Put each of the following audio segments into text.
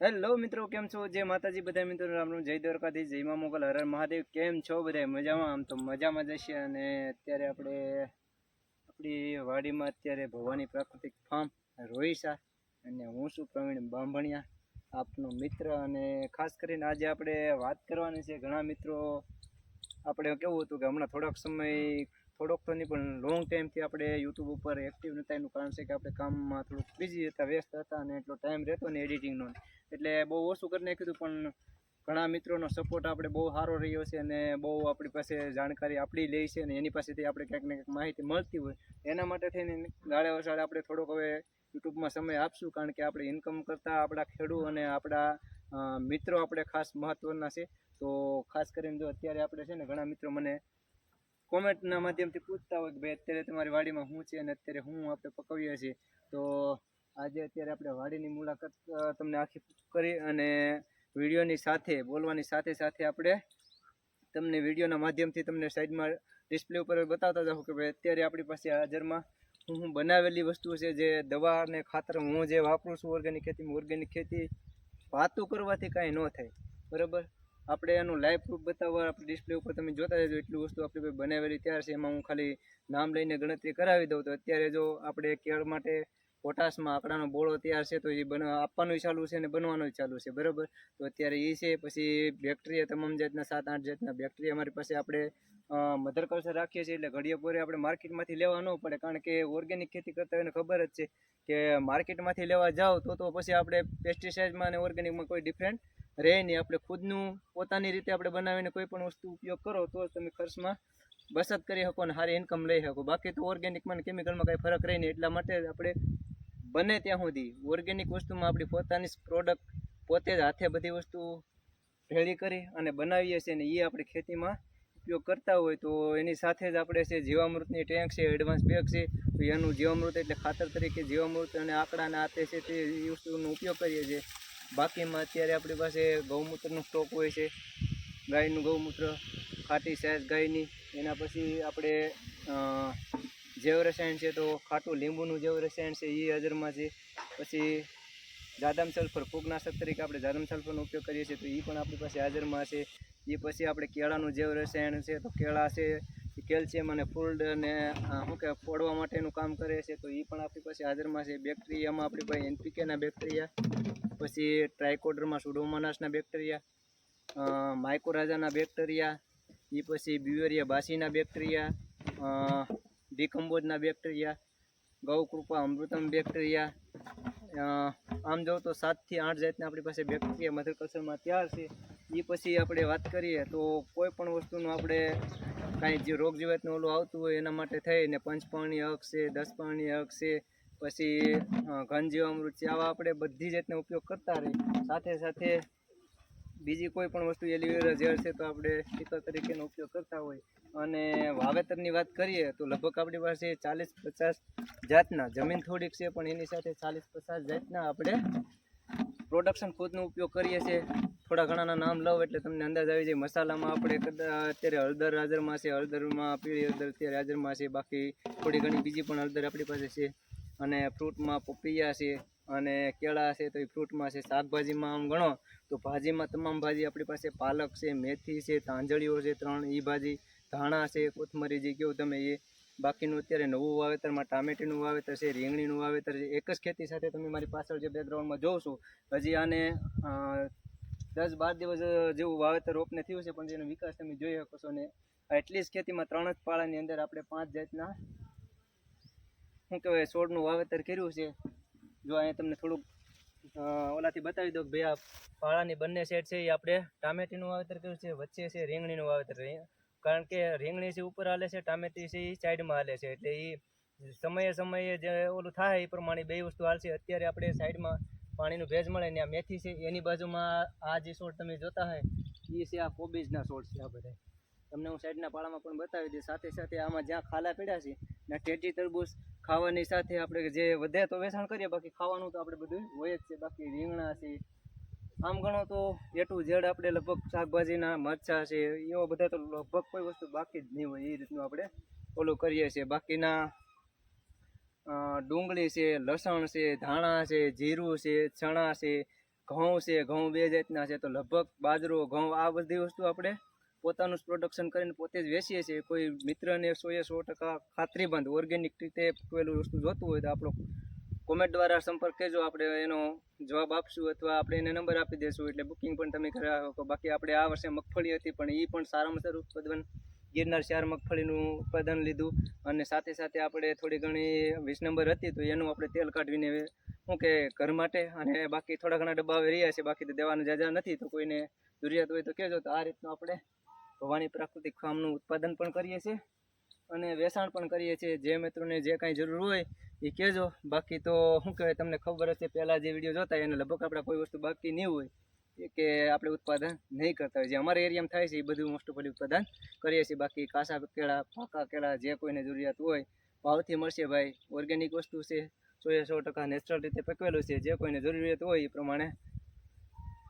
Hello મિત્રો, કેમ છો? જય માતાજી બધા મિત્રો, રામ રામ, જય દ્વારકાથી જય મા મોગલ, હર મહાદેવ, કેમ છો બધા મજામાં? આમ તો મજામાં જશે અને અત્યારે આપણે આપણી વાડીમાં અત્યારે ભવાની પ્રાકૃતિક ફાર્મ રોહિસા અને હું છું પ્રવીણ બાંભણિયા, આપનો મિત્ર અને ખાસ કરીને આજે આપણે વાત કરવાની છે. ઘણા મિત્રો, આપણે કેવું હતું કે હમણાં થોડાક સમય થોડોક તો નહીં, પણ લોંગ ટાઈમથી આપણે યુટ્યુબ ઉપર એક્ટિવ નહોતા એનું કારણ છે કે આપણે કામમાં થોડુંક બિઝી હતા, વ્યસ્ત હતા અને એટલો ટાઈમ રહેતો ને. એડિટિંગનો એટલે બહુ ઓછું કરી નાખ્યું હતું, પણ ઘણા મિત્રોનો સપોર્ટ આપણે બહુ સારો રહ્યો છે અને બહુ આપણી પાસે જાણકારી આપણી લે છે અને એની પાસેથી આપણે ક્યાંક ને ક્યાંક માહિતી મળતી હોય. એના માટે થઈને ગાળે વસાડે આપણે થોડોક હવે યુટ્યુબમાં સમય આપશું, કારણ કે આપણે ઇન્કમ કરતાં આપણા ખેડૂત અને આપણા મિત્રો આપણે ખાસ મહત્ત્વના છે. તો ખાસ કરીને જો અત્યારે આપણે છે ને, ઘણા મિત્રો મને કોમેન્ટના માધ્યમથી પૂછતા હોય કે ભાઈ અત્યારે તમારી વાડીમાં શું છે અને અત્યારે શું આપણે પકવીએ છીએ, તો આજે અત્યારે આપણે વાડીની મુલાકાત તમને આખી કરી અને વિડીયોની સાથે, બોલવાની સાથે સાથે આપણે તમને વિડીયોના માધ્યમથી તમને સાઈડમાં ડિસ્પ્લે ઉપર બતાવતા જાઉં કે ભાઈ અત્યારે આપણી પાસે હાજરમાં હું હું બનાવેલી વસ્તુ છે જે દવા અને ખાતર હું જે વાપરું છું ઓર્ગેનિક ખેતીમાં ઓર્ગેનિક ખેતી વાતું કરવાથી કાંઈ ન થાય, બરાબર? આપણે એનું લાઈવ પ્રૂફ બતાવવા, આપણે ડિસ્પ્લે ઉપર તમે જોતા રહેજો, એટલી વસ્તુ આપણી પાસે બનાવેલી તૈયાર છે. એમાં હું ખાલી નામ લઈને ગણતરી કરાવી દઉં. તો અત્યારે જો આપણે કેળ માટે પોટાશમાં આંકડાનો બોળો તૈયાર છે, તો એ બન, આપવાનું ચાલુ છે અને બનવાનું ચાલુ છે. બરાબર? તો અત્યારે એ છે, પછી બેક્ટેરિયા તમામ જાતના સાત, આઠ જાતના બેક્ટેરિયા અમારી પાસે આપણે મધર કલ્ચર રાખીએ છીએ. એટલે ઘડીએ આપણે માર્કેટમાંથી લેવા ન પડે, કારણ કે ઓર્ગેનિક ખેતી કરતા એને ખબર જ છે કે માર્કેટમાંથી લેવા જાઓ તો તો પછી આપણે પેસ્ટિસાઇડમાં અને ઓર્ગેનિકમાં કોઈ ડિફરન્ટ રહે નહીં આપણે ખુદનું પોતાની રીતે આપણે બનાવીને કોઈ પણ વસ્તુ ઉપયોગ કરો તો તમે ખર્ચમાં બચત કરી શકો અને સારી ઇન્કમ લઈ શકો. બાકી તો ઓર્ગેનિકમાં અને કેમિકલમાં કાંઈ ફરક રહે એટલા માટે આપણે બને ત્યાં સુધી. ઓર્ગેનિક વસ્તુમાં આપણી પોતાની પ્રોડક્ટ પોતે જ હાથે બધી વસ્તુ ભેળી કરી અને બનાવીએ છીએ અને એ આપણે ખેતીમાં ઉપયોગ કરતા હોય તો એની સાથે જ આપણે છે જીવામૃતની ટેન્ક છે એડવાન્સ બેગ છે, તો એનું જીવામૃત એટલે ખાતર તરીકે જીવામૃત અને આંકડાના હાથે છે તે વસ્તુનો ઉપયોગ કરીએ છીએ. બાકીમાં અત્યારે આપણી પાસે ગૌમૂત્રનો સ્ટોક હોય છે. ગાયનું ગૌમૂત્ર, ખાટી સાઈઝ ગાયની, એના પછી આપણે જૈવ રસાયણ છે તો ખાટું લીંબુનું જૈવ રસાયણ છે એ હાજરમાં છે. પછી જાદમ સલ્ફર ફૂગનાશક તરીકે આપણે જાદમ સલ્ફરનો ઉપયોગ કરીએ છીએ તો એ પણ આપણી પાસે હાજરમાં છે. એ પછી આપણે કેળાનું જૈવ રસાયણ છે તો કેળા છે. કેલ્શિયમ અને ફૂલ્ડ અને શું કે ફોડવા માટેનું કામ કરે છે, તો એ પણ આપણી પાસે હાજરમાં છે. બેક્ટેરિયામાં આપણી પાસે એનપીકેના બેક્ટેરિયા, પછી ટ્રાયકોડરમાં સુડોમોનાસના બેક્ટેરિયા માઇકોરાજાના બેક્ટેરિયા એ પછી બ્યુએરિયા બાસીના બેક્ટેરિયા ડિકમ્બોજના બેક્ટેરિયા ગૌકૃપા અમૃતમ બેક્ટેરિયા આમ જો તો સાતથી આઠ જાતના આપણી પાસે બેક્ટેરિયા મધર કલ્ચરમાં તૈયાર છે. એ પછી આપણે વાત કરીએ તો કોઈ પણ વસ્તુનું આપણે કાંઈ જે રોગ જીવાતનું ઓલું આવતું હોય એના માટે થઈને પંચપાણી હક છે, દસપાણી હક છે, પછી ઘન જીવામૃત છે. આવા આપણે બધી જાતનો ઉપયોગ કરતા રહીએ. સાથે સાથે બીજી કોઈ પણ વસ્તુ, એલિવેરા ઝેર છે, તો આપણે સ્ટીકર તરીકેનો ઉપયોગ કરતા હોય. અને વાવેતરની વાત કરીએ, તો લગભગ આપણી પાસે ચાલીસ પચાસ જાતના, જમીન થોડીક છે, પણ એની સાથે ચાલીસ પચાસ જાતના આપણે પ્રોડક્શન ખુદનો ઉપયોગ કરીએ છીએ. થોડા ઘણાના નામ લઉં એટલે તમને અંદાજ આવી જાય. મસાલામાં આપણે અત્યારે હળદર હાજરમાં છે, હળદરમાં પીળી હળદર અત્યારે હાજરમાં છે, બાકી થોડી ઘણી બીજી પણ હળદર આપણી પાસે છે. અને ફ્રૂટમાં પપૈયા છે અને કેળા છે, તો એ ફ્રૂટમાં છે. શાકભાજીમાં આમ ગણો તો ભાજીમાં તમામ ભાજી આપણી પાસે પાલક છે, મેથી છે, તાંજળીઓ છે ત્રણ. એ ભાજી ધાણા છે, કોથમરી જે કહો તમે એ બાકીનું અત્યારે નવું વાવેતરમાં ટામેટીનું વાવેતર છે, રીંગણીનું વાવેતર છે, એક જ ખેતી સાથે તમે મારી પાછળ જે બેકગ્રાઉન્ડમાં જોઉં છું, હજી આને દસ બાર દિવસ જેવું વાવેતર રોપને થયું છે, પણ જેનો વિકાસ તમે જોઈ શકો છો ને એટલીસ્ટ ખેતીમાં ત્રણ જ પાળાની અંદર આપણે પાંચ જાતના, શું કહેવાય, છોડનું વાવેતર કર્યું છે. જો અહીંયા તમને થોડુંક ઓલાથી બતાવી દો કે ભાઈ આ પાળાની બંને સેટ છે એ આપણે ટામેટીનું વાવેતર કર્યું છે, વચ્ચે છે રીંગણીનું વાવેતર. કારણ કે રીંગણી છે, ઉપર હાલે છે, ટામેટી છે એ સાઈડમાં હાલે છે. એટલે એ સમયે સમયે જે ઓલું થાય, એ પ્રમાણે બે વસ્તુ હાલશે. અત્યારે આપણે સાઈડમાં પાણીનું ભેજ મળે ને આ મેથી છે, એની બાજુમાં આ જે છોડ તમે જોતા હોય એ છે આ કોબીજના છોડ છે આ બધા. તમને હું સાઈડના પાળામાં પણ બતાવી દઈશ. સાથે સાથે આમાં જ્યાં ખાલા પડ્યા છે ને ટેટી તરબૂચ ખાવાની સાથે આપણે જે વધે તો વેચાણ કરીએ, બાકી ખાવાનું તો આપણે બધું હોય જ છે. બાકી રીંગણા છે આમ ગણો તો એ ટુ ઝેડ આપણે લગભગ શાકભાજીના મરચાં છે, એવા બધા તો લગભગ કોઈ વસ્તુ બાકી જ નહીં હોય એ રીતનું આપણે ઓલું કરીએ છીએ. બાકીના ડુંગળી છે, લસણ છે, ધાણા છે, જીરું છે, ચણા છે, ઘઉં છે, ઘઉં બે જાતના છે. તો લગભગ બાજરો, ઘઉં આ બધી વસ્તુ આપણે પોતાનું જ પ્રોડક્શન કરીને પોતે જ વેચીએ છીએ. કોઈ મિત્રને સો એ સો ટકા ખાતરીબંધ ઓર્ગેનિક રીતે પેલું વસ્તુ જોતું હોય તો આપણો કોમેન્ટ દ્વારા સંપર્ક કરજો. આપણે એનો જવાબ આપશું અથવા આપણે એને નંબર આપી દઈશું એટલે બુકિંગ પણ તમે કરાવી બાકી આપણે આ વર્ષે મગફળી હતી, પણ એ પણ સારામાં સારું ઉત્પાદન ગિરનાર શહેર મગફળીનું ઉત્પાદન લીધું. અને સાથે સાથે આપણે થોડી ઘણી વીસ નંબર હતી, તો એનું આપણે તેલ કાઢવીને શું કે ઘર માટે. અને બાકી થોડા ઘણા ડબ્બા રહ્યા છે, બાકી તો દેવાનું જાજા નથી, તો કોઈને જરૂરિયાત હોય તો કહેજો. તો આ રીતનું આપણે ભવાની પ્રાકૃતિક ફાર્મનું ઉત્પાદન પણ કરીએ છીએ. અને વેચાણ પણ કરીએ છીએ. જે મિત્રોને જે કાંઈ જરૂર હોય એ કહેજો. બાકી તો શું કહેવાય, તમને ખબર હશે, પહેલાં જે વીડિયો જોતા એને લગભગ આપણે કોઈ વસ્તુ બાકી નહીં હોય કે આપણે ઉત્પાદન નહીં કરતા હોય. જે અમારા એરિયામાં થાય છે એ બધું મોસ્ટ ઓફ ઉત્પાદન કરીએ છીએ. બાકી કાસા કેળા, પાકા કેળા, જે કોઈને જરૂરિયાત હોય, ભાવથી મળશે ભાઈ. ઓર્ગેનિક વસ્તુ છે, સો એ સો ટકા નેચરલ રીતે પકવેલું છે. જે કોઈને જરૂરિયાત હોય એ પ્રમાણે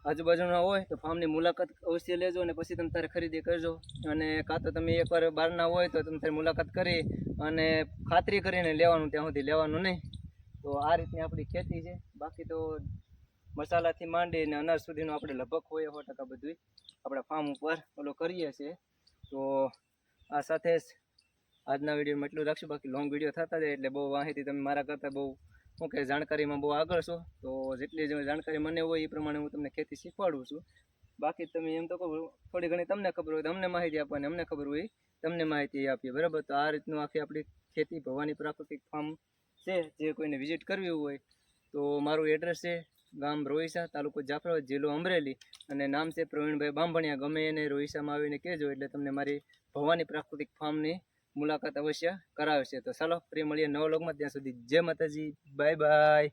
આજુબાજુના હોય તો ફાર્મની મુલાકાત અવશ્ય લેજો અને પછી તમે તારે ખરીદી કરજો. અને કાં તો તમે એકવાર બહારના હોય તો તમે તારે મુલાકાત કરી અને ખાતરી કરીને લેવાનું ત્યાં સુધી લેવાનું નહીં. તો આ રીતની આપણી ખેતી છે. બાકી તો મસાલાથી માંડીને અનાજ સુધીનું આપણે લગભગ હોય સો ટકા બધું આપણા ફાર્મ ઉપર ઓલો કરીએ છીએ. તો આ સાથે જ આજના વિડીયોમાં એટલું રાખશું. બાકી લોંગ વીડિયો થતા જાય એટલે બહુ માહિતી તમે મારા કરતાં બહુ શું કે જાણકારીમાં બહુ આગળ છો, તો જેટલી જાણકારી મને હોય એ પ્રમાણે હું તમને ખેતી શીખવાડું છું. બાકી તમે એમ તો કહો થોડી ઘણી તમને ખબર હોય તો અમને માહિતી આપવાની અમને ખબર હોય, તમને માહિતી આપીએ, બરાબર? તો આ રીતનું આખી આપણી ખેતી ભવાની પ્રાકૃતિક ફાર્મ છે, જે કોઈને વિઝિટ કરવી હોય, તો મારું એડ્રેસ છે ગામ રોહિસા, તાલુકો જાફરાબાદ, જિલ્લો અમરેલી, અને નામ છે પ્રવીણભાઈ બાંભણિયા. ગમે એને રોહિસામાં આવીને કહેજો, એટલે તમને મારી ભવાની પ્રાકૃતિક ફાર્મની મુલાકાત અવશ્ય કરાવશે. તો ચાલો, ફરી મળીએ નવા લોગમાં ત્યાં સુધી જય માતાજી. Bye bye.